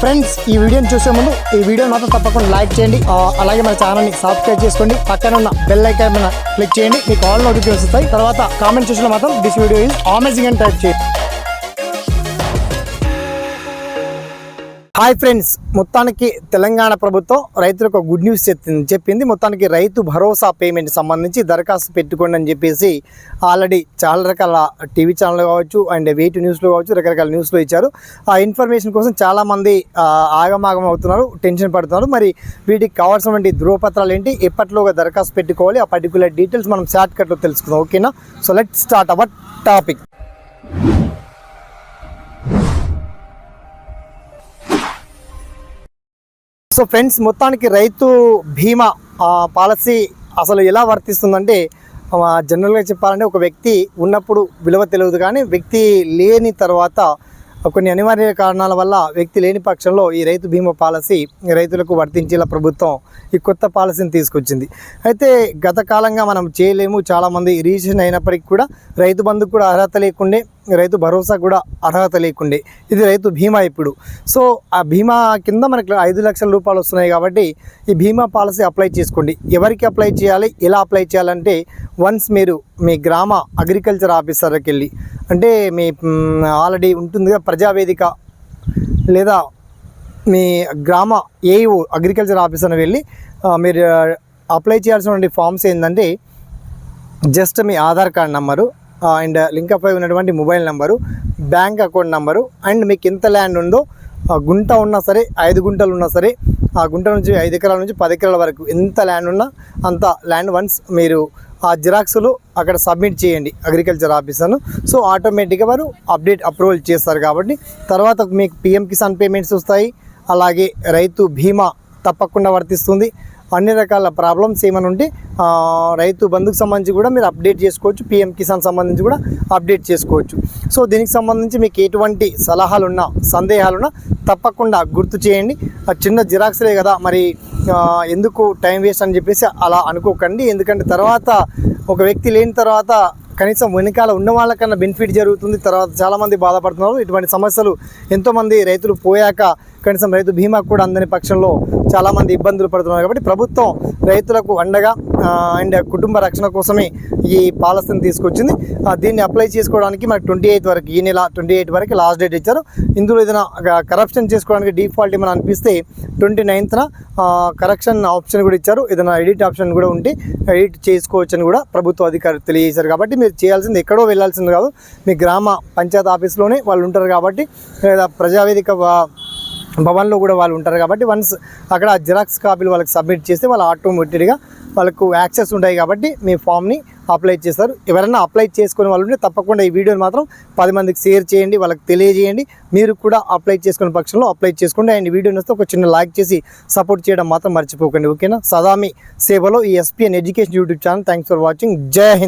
Friends ఈ వీడియోని చూసే ముందు ఈ వీడియో మాత్రం తప్పకుండా లైక్ చేయండి. అలాగే మన ఛానల్ని సబ్స్క్రైబ్ చేసుకోండి. పక్కన ఉన్న బెల్ ఐకాన్ మీద క్లిక్ చేయండి. మీకు ఆల్ నోటిఫికేషన్ వస్తాయి. తర్వాత కామెంట్ చూసిన మాత్రం this video is amazing and type చేయండి. హాయ్ ఫ్రెండ్స్ మొత్తానికి తెలంగాణ ప్రభుత్వం రైతులకు గుడ్ న్యూస్ చెప్పింది చెప్పింది. మొత్తానికి రైతు భరోసా పేమెంట్ సంబంధించి దరఖాస్తు పెట్టుకోండి అని చెప్పేసి ఆల్రెడీ చాలా రకాల టీవీ ఛానల్ కావచ్చు అండ్ వెయిట్ న్యూస్లో కావచ్చు రకరకాల న్యూస్లో ఇచ్చారు. ఆ ఇన్ఫర్మేషన్ కోసం చాలామంది ఆగమాగం అవుతున్నారు టెన్షన్ పడుతున్నారు. మరి వీటికి కావాల్సినటువంటి ధృవపత్రాలు ఏంటి ఎప్పట్లోగా దరఖాస్తు పెట్టుకోవాలి ఆ పర్టికులర్ డీటెయిల్స్ మనం షార్ట్ కట్లో తెలుసుకుందాం. ఓకేనా? So let start our topic so friends మొత్తానికి రైతు బీమా పాలసీ అసలు ఎలా వర్తిస్తుందంటే జనరల్గా చెప్పాలంటే ఒక వ్యక్తి ఉన్నప్పుడు విలువ తెలియదు కానీ వ్యక్తి లేని తర్వాత కొన్ని అనివార్య కారణాల వల్ల వ్యక్తి లేని పక్షంలో ఈ రైతు బీమా పాలసీ రైతులకు వర్తించేలా ప్రభుత్వం ఈ కొత్త పాలసీని తీసుకొచ్చింది. అయితే గత కాలంగా మనం చేయలేము. చాలామంది రిజిస్ట్రేషన్ అయినప్పటికీ కూడా రైతు బంధుకు కూడా అర్హత లేకుండే రైతు భరోసా కూడా అర్హత లేకుండే. ఇది రైతు బీమా ఇప్పుడు. సో ఆ బీమా కింద మనకి ఐదు లక్షల రూపాయలు వస్తున్నాయి కాబట్టి ఈ బీమా పాలసీ అప్లై చేసుకోండి. ఎవరికి అప్లై చేయాలి ఎలా అప్లై చేయాలంటే వన్స్ మీరు మీ గ్రామ అగ్రికల్చర్ ఆఫీసర్కి వెళ్ళి అంటే మీ ఆల్రెడీ ఉంటుందిగా ప్రజావేదిక లేదా మీ గ్రామ ఏఈఓ అగ్రికల్చర్ ఆఫీసర్ని వెళ్ళి మీరు అప్లై చేయాల్సినటువంటి ఫామ్స్ ఏంటంటే just me Aadhaar card number and link up అయి ఉన్నటువంటి mobile number bank account number and మీకు ఎంత ల్యాండ్ ఉందో ఆ గుంట ఉన్నా సరే ఐదు గుంటలు ఉన్నా సరే ఆ గుంట నుంచి ఐదు ఎకరాల నుంచి పది ఎకరాల వరకు ఎంత ల్యాండ్ ఉన్నా అంత ల్యాండ్ వన్స్ మీరు ఆ జిరాక్స్లు అక్కడ సబ్మిట్ చేయండి అగ్రికల్చర్ ఆఫీసర్ను. సో ఆటోమేటిక్గా వారు అప్డేట్ అప్రూవల్ చేస్తారు కాబట్టి తర్వాత మీకు పిఎం కిసాన్ పేమెంట్స్ వస్తాయి. అలాగే రైతు బీమా తప్పకుండా వర్తిస్తుంది. అన్ని రకాల ప్రాబ్లమ్స్ ఏమైనా ఉంటే రైతు బంధుకు సంబంధించి కూడా మీరు అప్డేట్ చేసుకోవచ్చు పిఎం కిసాన్ సంబంధించి కూడా అప్డేట్ చేసుకోవచ్చు. సో దీనికి సంబంధించి మీకు ఎటువంటి సలహాలున్నా సందేహాలున్నా తప్పకుండా గుర్తు చేయండి. చిన్న జిరాక్స్లే కదా మరి ఎందుకు టైం వేస్ట్ అని చెప్పేసి అలా అనుకోకండి. ఎందుకంటే తర్వాత ఒక వ్యక్తి లేని తర్వాత కనీసం వెనకాల ఉన్న వాళ్ళకన్నా బెనిఫిట్ జరుగుతుంది. తర్వాత చాలామంది బాధపడుతున్నారు. ఇటువంటి సమస్యలు ఎంతోమంది రైతులు పోయాక కనీసం రైతు బీమా కూడా అందని పక్షంలో చాలామంది ఇబ్బందులు పడుతున్నారు. కాబట్టి ప్రభుత్వం రైతులకు అండగా అండ్ కుటుంబ రక్షణ కోసమే ఈ పాలసీని తీసుకొచ్చింది. దీన్ని అప్లై చేసుకోవడానికి మనకి ట్వంటీ ఎయిత్ వరకు ఈ నెల ట్వంటీ ఎయిట్ వరకు లాస్ట్ డేట్ ఇచ్చారు. ఇందులో ఏదైనా కరప్షన్ చేసుకోవడానికి డిఫాల్ట్ ఏమైనా అనిపిస్తే ట్వంటీ నైన్త్న కరెక్షన్ ఆప్షన్ కూడా ఇచ్చారు. ఏదైనా ఎడిట్ ఆప్షన్ కూడా ఉంటే ఎడిట్ చేసుకోవచ్చు అని కూడా ప్రభుత్వ అధికారులు తెలియజేశారు. కాబట్టి మీరు చేయాల్సింది ఎక్కడో వెళ్ళాల్సింది కాదు. మీ గ్రామ పంచాయత్ ఆఫీస్లోనే వాళ్ళు ఉంటారు కాబట్టి లేదా ప్రజావేదిక భవన్లో కూడా వాళ్ళు ఉంటారు కాబట్టి వన్స్ అక్కడ జిరాక్స్ కాపీలు వాళ్ళకి సబ్మిట్ చేస్తే వాళ్ళు ఆటోమేటిక్గా వాళ్ళకు యాక్సెస్ ఉంటాయి కాబట్టి మీ ఫామ్ని అప్లై చేస్తారు. ఎవరైనా అప్లై చేసుకునే వాళ్ళు ఉంటే తప్పకుండా ఈ వీడియోని మాత్రం పది మందికి షేర్ చేయండి వాళ్ళకి తెలియజేయండి. మీరు కూడా అప్లై చేసుకునే పక్షంలో అప్లై చేసుకోండి. అండ్ వీడియోని వస్తే ఒక చిన్న లైక్ చేసి సపోర్ట్ చేయడం మాత్రం మర్చిపోకండి. ఓకేనా? సదామి సేవలో ఈ SPN education YouTube channel thanks for watching Jai Hind.